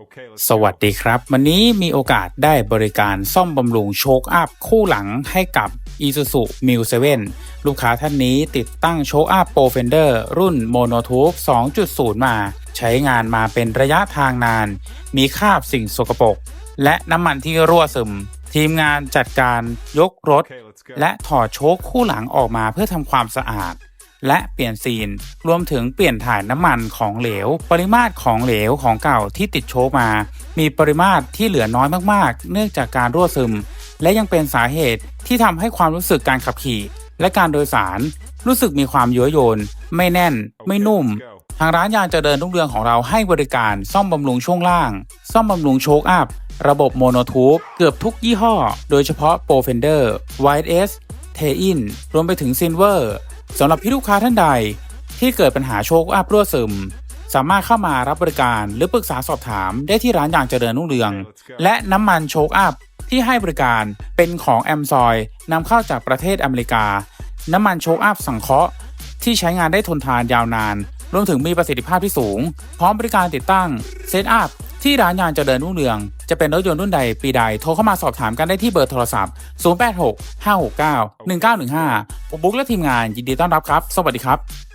Okay, let's สวัสดีครับ วันนี้มีโอกาสได้บริการซ่อมบำรุงโชคอัพคู่หลังให้กับ Isuzu m i l 7ลูกค้าท่านนี้ติดตั้งโชคอัพโปรเฟนเดอร์รุ่น Monotube 2.0 มา ใช้งานมาเป็นระยะทางนาน มีคราบสิ่งสกปรกและน้ำมันที่รั่วซึม ทีมงานจัดการยกรถ Okay, let's go. และถอดโชคคู่หลังออกมาเพื่อทำความสะอาด และเปลี่ยนซีน รวมถึงเปลี่ยนถ่ายน้ำมันของเหลว ปริมาตรของเหลวของเก่าที่ติดโชคมา มีปริมาตรที่เหลือน้อยมากๆ เนื่องจากการรั่วซึม และยังเป็นสาเหตุที่ทำให้ความรู้สึกการขับขี่ และการโดยสาร รู้สึกมีความย้วยโยน ไม่แน่น ไม่นุ่ม ทางร้านยางเจริญรุ่งเรืองของเราให้บริการซ่อมบำรุงช่วงล่าง ซ่อมบำรุงโชคอัพระบบโมโนทูบเกือบทุกยี่ห้อ โดยเฉพาะ Pro Fender Wide S t a i n รวมไปถึง Silver สำหรับพี่ลูกค้าท่านใดที่เกิดปัญหาโชคอัพรั่วซึม สามารถเข้ามารับบริการหรือปรึกษาสอบถามได้ที่ร้านยางเจริญรุ่งเรือง และน้ำมันโชคอัพที่ให้บริการเป็นของแอมซอยนำเข้าจากประเทศอเมริกา น้ำมันโชคอัพสังเคราะห์ที่ใช้งานได้ทนทานยาวนาน รวมถึงมีประสิทธิภาพที่สูง พร้อมบริการติดตั้งเซตอัพ ที่ร้านยางเจริญรุ่งเรือง จะเป็นรถยนต์รุ่นใดปีใด โทรเข้ามาสอบถามกันได้ที่เบอร์โทรศัพท์ 086 569 1915ผมบุ๊กและทีมงานยินดีต้อนรับครับ สวัสดีครับ